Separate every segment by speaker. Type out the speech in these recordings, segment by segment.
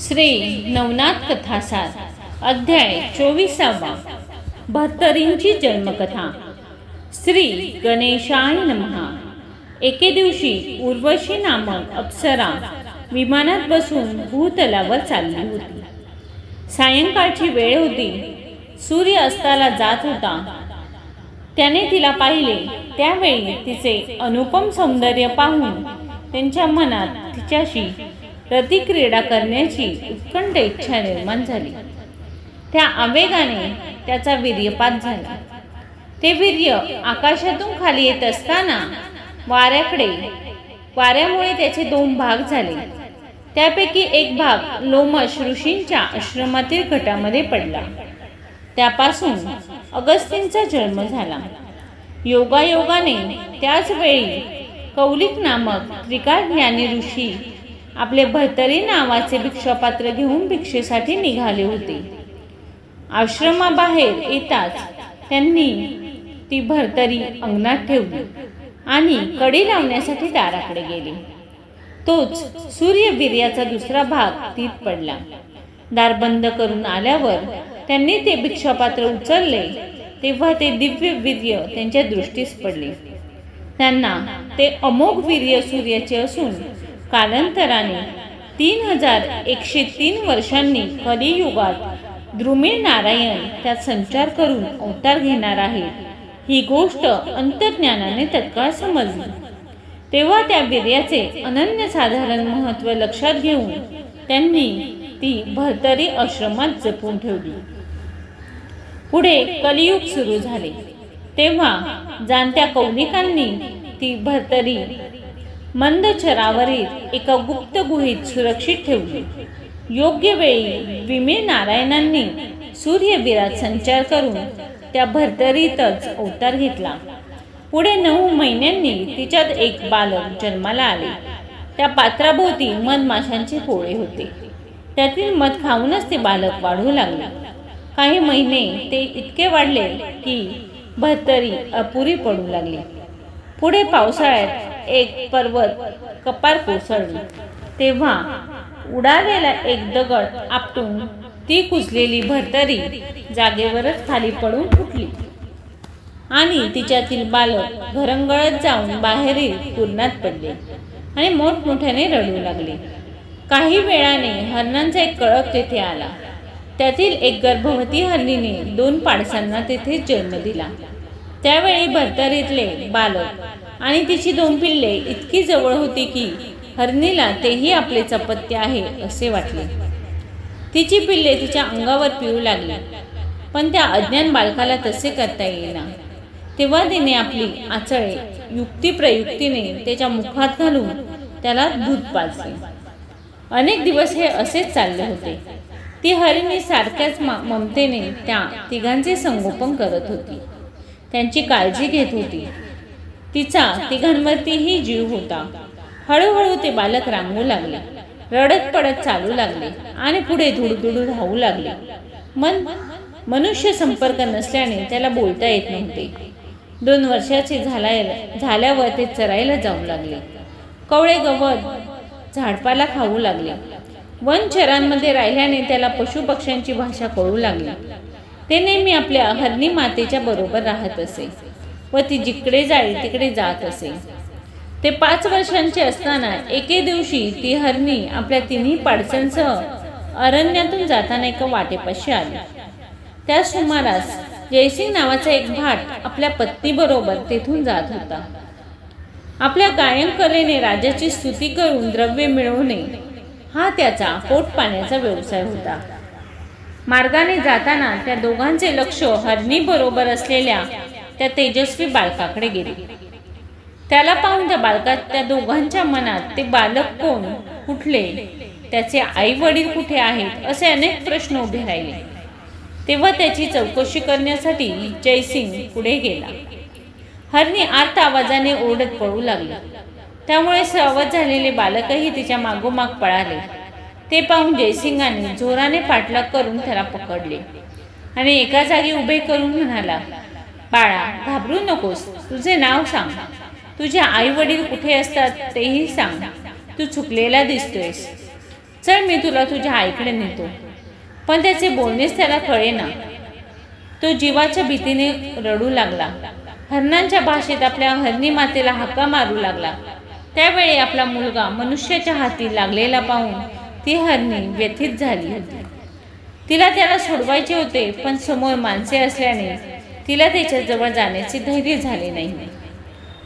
Speaker 1: श्री नवनाथ कथासार अध्याय चोवीसावा बहात्तरींची जन्मकथा. श्री गणेशाय नमहा एके दिवशी उर्वशी नामक अप्सरा विमानात बसून भूतलावर चालली होती. सायंकाळची वेळ होती. सूर्य अस्ताला जात होता. त्याने तिला पाहिले. त्यावेळी तिचे अनुपम सौंदर्य पाहून त्यांच्या मनात तिच्याशी प्रतिक्रीडा करण्याची उत्कंठ इच्छा निर्माण झाली. त्या आवेगाने त्याचा वीर्यपात झाला. ते वीर्य आकाशातून खाली येत असताना वाऱ्याकडे वाऱ्यामुळे त्याचे दोन भाग झाले. त्यापैकी एक भाग लोमश ऋषींच्या आश्रमातील घटामध्ये पडला. त्यापासून अगस्तींचा जन्म झाला. योगायोगाने त्याच वेळी कौलिक नामक त्रिकाज्ञानी ऋषी आपले भरतरी नावाचे भिक्षापात्र घेऊन भिक्षेसाठी निघाले होते. आश्रमाबाहेर येताच त्यांनी ती भरतरी अंगणात ठेवली आणि कडी लावण्यासाठी दाराकडे गेले. तोच सूर्यवीर्याचा दुसरा भाग तीत पडला. दार बंद करून आल्यावर त्यांनी ते भिक्षापात्र उचलले तेव्हा ते दिव्य वीर्य त्यांच्या दृष्टीस पडले. त्यांना ते अमोघ वीर्य सूर्याचे असून कालांतराने तीन हजार एकशे तीन वर्षांनी कलियुगात द्रुमिळ नारायण त्यात संचार करून अवतार घेणार आहे. ही गोष्ट अंतर्ज्ञानाने तत्काळ समजली. तेव्हा त्या वीर्याचे अनन्यसाधारण महत्त्व लक्षात घेऊन त्यांनी ती भरतरी आश्रमात जपून ठेवली. पुढे कलियुग सुरू झाले. तेव्हा जाणत्या कौनिकांनी ती भरतरी मंदचरावरील एका गुप्त गुहेत सुरक्षित ठेवली. योग्य वेळी विमे नारायणांनी सूर्यवीरात संचार करून त्या भरतरीतच अवतार घेतला. पुढे नऊ महिन्यांनी तिच्यात एक बालक जन्माला आले. त्या पात्राभोवती मधमाशांचे पोळे होते. त्यातील मध खाऊनच ते बालक वाढू लागले. काही महिने ते इतके वाढले की भरतरी अपुरी पडू लागली. पुढे पावसाळ्यात एक पर्वत कपार कोसळली तेव्हा उडालेला एक दगड आपटून ती कुजलेली भरतरी जागेवरच खाली पडून फुटली. आणि तिच्यातील बालक घरंगळत जाऊन बाहेरील पूर्णात पडले आणि मोठमोठ्याने रडू लागले. काही वेळाने हरणांचा एक कळप तेथे आला. त्यातील एक गर्भवती हरणीने दोन पाडसांना तेथे जन्म दिला. त्यावेळी भरतरीतले बालक आणि तिची दोन पिल्ले इतकी जवळ होती की हरणीला तेही आपले चपत्य आहे असे वाटले. तिची पिल्ले तिच्या अंगावर पिऊ लागली पण त्या अज्ञान बालकाला तसे करता येईना. तेव्हा तिने आपली आचळे युक्तिप्रयुक्तीने त्याच्या मुखात घालून त्याला दूध पाजले. अनेक दिवस हे असेच चालले होते. ती हरिणी सारख्याच ममतेने त्या तिघांचे संगोपन करत होती. त्यांची काळजी घेत होती. तिचा तिघांवरतीही जीव होता. हळूहळू ते बालक रांगू लागले. रडत पडत चालू लागले आणि पुढे धुडधुडू धावू लागले. मन मनुष्य संपर्क नसल्याने त्याला बोलता येत नव्हते. दोन वर्षाचे झालाय झाल्यावर ते चरायला जाऊ लागले. कवळे गवत झाडपाला खाऊ लागले. वनचरांमध्ये राहिल्याने त्याला पशुपक्ष्यांची भाषा कळू लागली. ते नेहमी आपल्या हरणी मातेच्या बरोबर राहत असे. व ती जिकडे जाईल तिकडे जात असे. ते पाच वर्षांचे असताना एके दिवशी ती हरणी आपल्या तिन्ही पाडसांसह अरण्यातून जाताना एका वाटेपाशी आली. त्या सुमारास जयसिंग नावाचा एक भाट आपल्या पत्नीबरोबर तेथून जात होता. आपल्या गायन कलेने राजाची स्तुती करून द्रव्य मिळवणे हा त्याचा पोट पाण्याचा व्यवसाय होता. मार्गाने जाताना त्या दोघांचे लक्ष हरणी बरोबर असलेल्या त्या तेजस्वी बालकाकडे गेले. त्याला पाहून त्या बालकात त्या दोघांच्या मनात ते बालक कोण? कुठले? त्याचे आई वडील कुठे आहेत? असे अनेक प्रश्न उभे राहिले. तेव्हा त्याची चौकशी करण्यासाठी जयसिंग पुढे गेला. हरणी आत आवाजाने ओरडत पळू लागला. त्यामुळे सावध झालेले बालकही तिच्या मागोमाग पळाले. ते पाहून जयसिंगाने जोराने पाठलाग करून त्याला पकडले. आणि एका जागी उभे करून म्हणाला बाळा घाबरू नकोस. तुझे नाव सांग. तुझे आई वडील कुठे असतात तेही सांग. तू चुकलेला दिसतोयस. चल मी तुला तुझ्या आईकडे नेतो. पण त्याचे बोलणेच त्याला कळेना. तो जीवाच्या भीतीने रडू लागला. हरणांच्या भाषेत आपल्या हरणी मातेला हक्का मारू लागला. त्यावेळी आपला मुलगा मनुष्याच्या हाती लागलेला पाहून ती हरणी व्यथित झाली होती. तिला त्याला सोडवायचे होते पण समोर माणसे असल्याने तिला त्याच्याजवळ जाण्याचे धैर्य झाले नाही.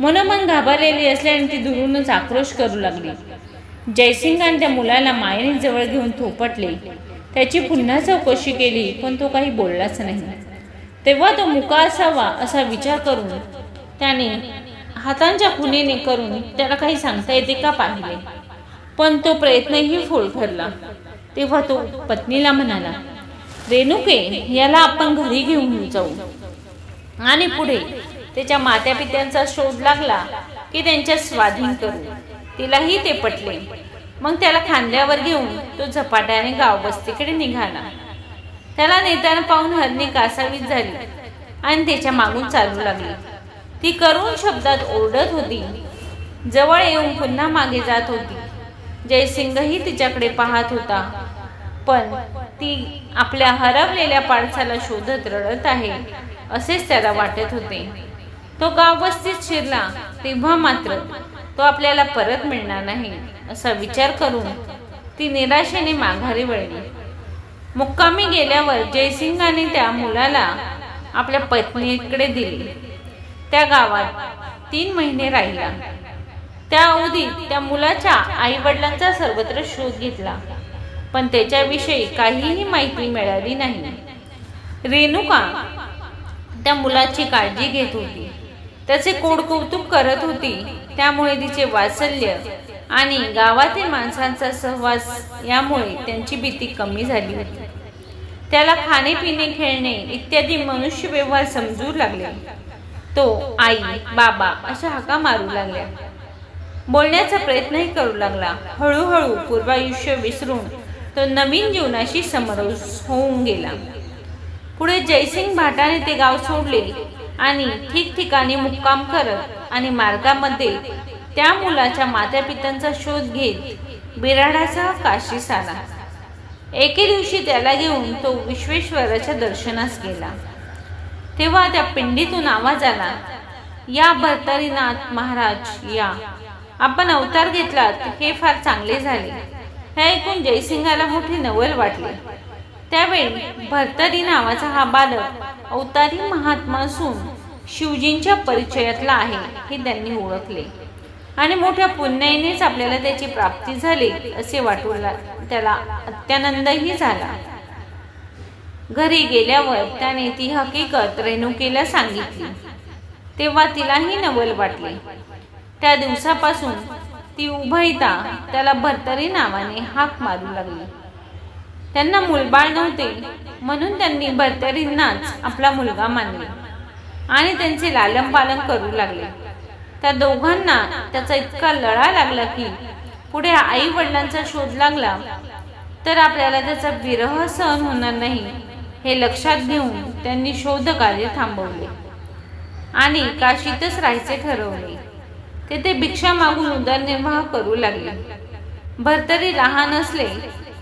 Speaker 1: मनोमन घाबरलेली असल्याने ती दुरूनच आक्रोश करू लागली. जयसिंगाने त्या मुलाला मायेने जवळ घेऊन थोपटले. त्याची पुन्हा चौकशी केली पण तो काही बोललाच नाही. तेव्हा तो मुका असावा असा विचार करून त्याने हातांच्या खुणेने करून त्याला काही सांगता येते का पाहिले. पण तो प्रयत्नही फोल ठरला. तेव्हा तो पत्नीला म्हणाला रेणुके याला आपण घरी घेऊन जाऊ. आणि पुढे त्याच्या मात्या पित्यांचा शोध लागला की त्यांच्या स्वाधीन करू. तिलाही ते पटले. मग त्याला खांद्यावर घेऊन तो झपाट्याने गावबस्तीकडे निघाला. त्याला नेताना पाहून हरणी कासावीस झाली आणि त्याच्या मागून चालू लागली. ती करून शब्दात ओरडत होती. जवळ येऊन पुन्हा मागे जात होती. जयसिंगही तिच्याकडे पाहत होता. पण ती आपल्या हरवलेल्या पाडसाला शोधत रडत आहे. असेच त्याला वाटत होते. तो गाव वस्तीत शिरला तेव्हा मात्र तो आपल्याला परत मिळणार नाही असा विचार करून ती निराशेने माघारी वळली. मुक्कामी गेल्यावर जयसिंगाने त्या मुलाला आपल्या पत्नीकडे दिले. त्या गावात तीन महिने राहिला. त्या अवधीत त्या मुलाच्या आई वडिलांचा सर्वत्र शोध घेतला पण त्याच्याविषयी काहीही माहिती मिळाली नाही. रेणुका त्या मुलाची काळजी घेत होती. त्याचे कोड कौतुक करत होती. त्यामुळे तिचे वात्सल्य आणि गावातील माणसांचा सहवास यामुळे त्यांची भीती कमी झाली होती. त्याला खाणे पिणे खेळणे इत्यादी मनुष्य व्यवहार समजू लागले. तो आई बाबा अशा हाका मारू लागल्या. बोलण्याचा प्रयत्नही करू लागला. हळूहळू पूर्वायुष्य विसरून तो नवीन जीवनाशी समरस होऊन गेला. पुढे जयसिंग भाटाने ते गाव सोडले आणि ठिकठिकाणी मुक्काम करत आणि मार्गामध्ये त्या मुलाच्या मातापित्यांचा शोध घेत बिराडासह काशीस आला एके दिवशी त्याला घेऊन तो विश्वेश्वराच्या दर्शनास गेला. तेव्हा त्या पिंडीतून आवाज आला या भरतरीनाथ महाराज या. आपण अवतार घेतलात हे फार चांगले झाले. हे ऐकून जयसिंगाला मोठी नवल वाटली. त्यावेळी भरतरी नावाचा हा बालक अवतारी महात्मा असून शिवजींच्या परिचयातला आहे हे त्यांनी ओळखले. आणि मोठ्या पुण्याईनेच आपल्याला त्याची प्राप्ती झाली असे वाटू त्याला अत्यानंदही झाला. घरी गेल्यावर त्याने ती हकीकत रेणुकेला सांगितली. तेव्हा तिलाही नवल वाटले. त्या दिवसापासून ती उभयता त्याला भरतरी नावाने हाक मारू लागली. त्यांना मुलबाळ नव्हते. म्हणून त्यांनी भरतरींनाच आपला मुलगा मानले. आणि त्यांचे लालन पालन करू लागले. त्या दोघांना त्याचा इतका लळा लागला की पुढे आई वडिलांचा शोध लागला तर आपल्याला त्याचा विरह सहन होणार नाही हे लक्षात घेऊन त्यांनी शोध कार्य थांबवले. आणि काशीतच राहायचे ठरवले. तेथे भिक्षा मागून उदरनिर्वाह करू लागले. भरतरी लहान असले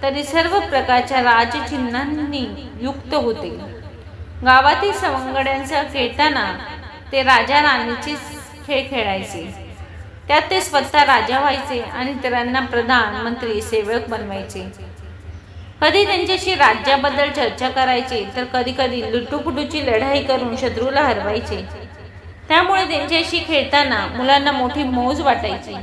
Speaker 1: तरी सर्व प्रकारच्या राजचिन्हांनी युक्त होते. गावातील सवंगड्यांचा खेळताना ते राजा राणीचे खेळ खेळायचे. त्यात ते स्वतः राजा व्हायचे आणि इतरांना प्रधानमंत्री सेवक बनवायचे. कधी त्यांच्याशी राज्याबद्दल चर्चा करायचे तर कधी कधी लुटूपुटूची लढाई करून शत्रूला हरवायचे. त्यामुळे त्यांच्याशी खेळताना मुलांना मोठी मौज वाटायची.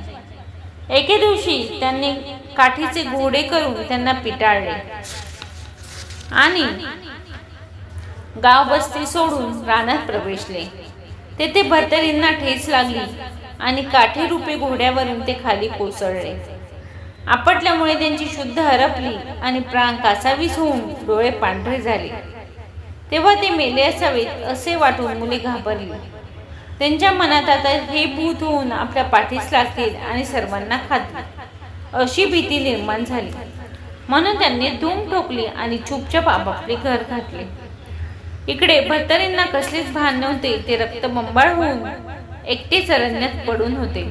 Speaker 1: एके दिवशी त्यांनी काठीचे घोडे करून त्यांना पिटाळले. आणि गाव बस्ती सोडून रानात प्रवेशले. तेथे भरतरींना ठेच लागली आणि काठी रुपे घोड्यावरून ते खाली कोसळले. आपटल्यामुळे त्यांची शुद्ध हरपली आणि प्राण कासावीस होऊन डोळे पांढरे झाले. तेव्हा ते मेले असावेत असे वाटून मुले घाबरली. त्यांच्या मनात आता हे भूत होऊन आपल्या पाठीस लागतील आणि सर्वांना खातील. अशी भीती निर्माण झाली. म्हणून त्यांनी धूम ठोकली आणि चुपचाप आपापले घर घातले. इकडे भत्तरींना कसलीच भान नव्हते ते रक्तबंबाळ होऊन एकटेच अरण्यात पडून होते.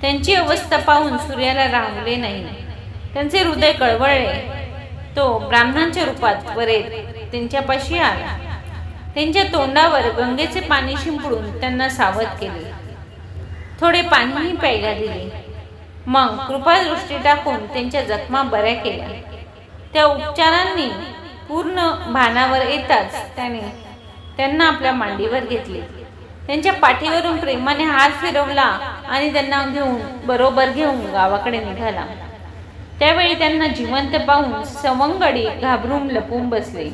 Speaker 1: त्यांची अवस्था पाहून सूर्याला राहले नाही. त्यांचे हृदय कळवळले. तो ब्राह्मणांच्या रूपात वरेत त्यांच्यापाशी आला. त्यांच्या तोंडावर गंगेचे पाणी शिंपडून त्यांना सावध केले. थोडे पाणीही प्यायला दिले. मग कृपादृष्टी टाकून त्यांच्या जखमा बऱ्या केल्या. त्या उपचारांनी पूर्ण भानावर येताच त्याने त्यांना आपल्या मांडीवर घेतले. त्यांच्या पाठीवरून प्रेमाने हात फिरवला आणि त्यांना घेऊन बरोबर घेऊन गावाकडे निघाला. त्यावेळी त्यांना जिवंत पाहून सवंगडी घाबरून लपून बसले.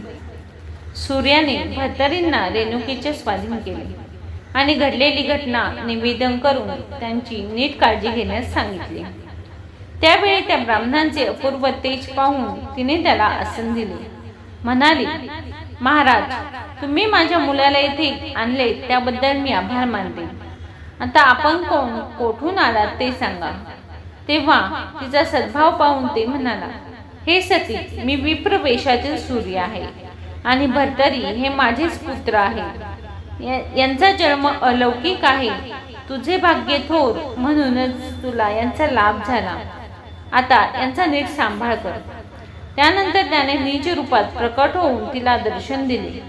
Speaker 1: सूर्याने भर्तरींना रेणुकीचे स्वाधीन केले. आणि घडलेली घटना निवेदन करून त्यांची नीट काळजी घेण्यास सांगितली. त्यावेळी त्या ब्राह्मणांचे अपूर्व तेज पाहून तिने त्याला आसन दिले. म्हणाली महाराज तुम्ही माझ्या मुलाला येथे आणले त्याबद्दल मी आभार मानते. आता आपण कोण कोठून आलात ते सांगा. तेव्हा तिचा सद्भाव पाहून ते म्हणाला हे सती मी विप्र वेशातील सूर्य आहे आणि भर्तरी हे माझेच पुत्र आहे. यांचा जन्म अलौकिक आहे. तुझे भाग्य थोर म्हणूनच तुला यांचा लाभ झाला. आता यांचा नीट सांभाळ कर. त्यानंतर त्याने निज रूपात प्रकट होऊन तिला दर्शन दिले.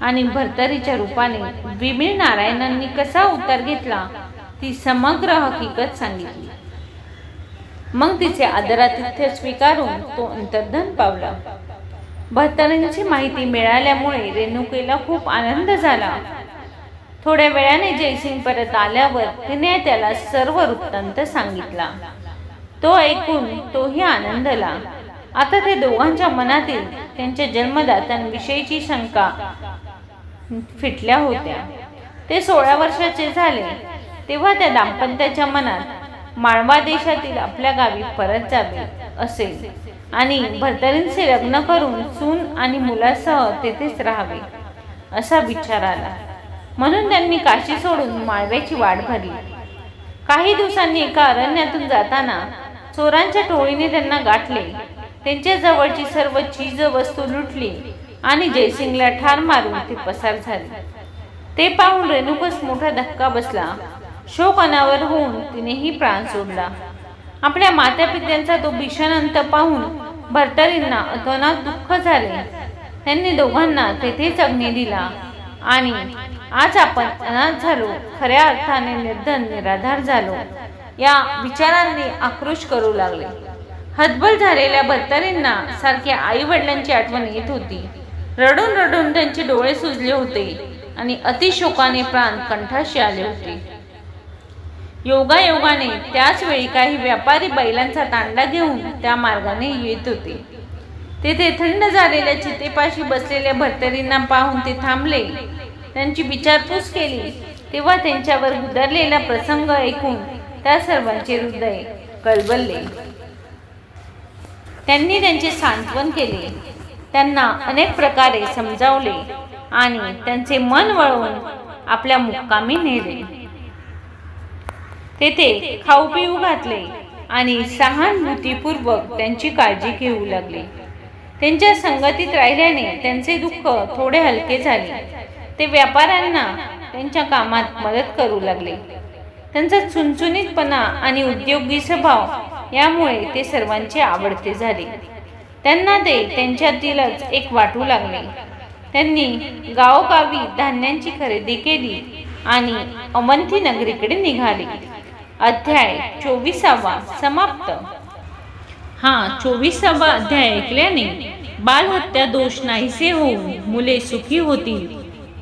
Speaker 1: आणि भर्तरीच्या रूपाने विमीळ नारायणांनी कसा उत्तर घेतला ती समग्र हकीकत सांगितली. मग तिचे आदरातिथ्य स्वीकारून तो अंतर्धन पावला. भरतरींची माहिती मिळाल्यामुळे रेणुकेला खूप आनंद झाला. थोड्या वेळाने जयसिंग परत आल्यावर तिने त्याला सर्व वृत्तांत सांगितला. तो ऐकून तोही आनंदला. आता ते दोघांच्या मनातील त्यांच्या जन्मदात्यांविषयीची शंका फिटल्या होत्या. ते सोळा वर्षाचे झाले. तेव्हा त्या दाम्पत्याच्या मनात माळवा देशातील आपल्या गावी परत जावे असेल आणि भरतरींचे लग्न करून सून आणि मुलासह तेथेच राहावे असा विचार आला. म्हणून त्यांनी काशी सोडून माळव्याची वाट भरली. काही दिवसांनी एका अरण्यातून जाताना चोरांच्या टोळीने त्यांना गाठले. त्यांच्या जवळची सर्व चीज वस्तू लुटली आणि जयसिंगला ठार मारून ते पसार झाले. ते पाहून रेणुकस मोठा धक्का बसला. शोक अनावर होऊन तिनेही प्राण सोडला. आपल्या मात्या पित्यांचा तो भीषण अंत पाहून भर्तरींना अतोनात दुःख झाले. त्यांनी दोघांना तेथेच अग्नी दिला आणि आज आपण अनाथ झालो खऱ्या अर्थाने निर्धन निराधार झालो. या विचारांनी आक्रोश करू लागले. हतबल झालेल्या भरतारींना सारख्या आई वडिलांची आठवण येत होती. रडून रडून त्यांचे डोळे सुजले होते आणि अतिशोकाने प्राण कंठाशी आले होते. योगायोगाने त्याच वेळी काही व्यापारी बैलांचा तांडा घेऊन त्या मार्गाने येत होते. तेथे थंड झालेल्या चितेपाशी बसलेल्या भरतरींना पाहून ते थांबले. त्यांची विचारपूस केली. तेव्हा त्यांच्यावर गुदरलेला प्रसंग ऐकून त्या सर्वांचे हृदय कलबलले त्यांनी त्यांचे सांत्वन केले. त्यांना अनेक प्रकारे समजावले आणि त्यांचे मन वळवून आपल्या मुक्कामी नेले. तेथे खाऊ पिऊ घातले आणि सहानुभूतीपूर्वक त्यांची काळजी घेऊ लागले. त्यांच्या संगतीत राहिल्याने त्यांचे दुःख थोडे हलके झाले. ते व्यापाऱ्यांना त्यांच्या कामात मदत करू लागले. त्यांचा चुनचुनीतपणा आणि उद्योगी स्वभाव यामुळे ते सर्वांचे आवडते झाले. त्यांना ते त्यांच्यातीलच एक वाटू लागले. त्यांनी गावोगावी धान्यांची खरेदी केली आणि अमंती नगरीकडे निघाले. अध्याय चोवीसावा समाप्त. हा चोवीसावा अध्याय ऐकल्याने बालहत्या दोष नाहीसे होऊन मुले सुखी होतील.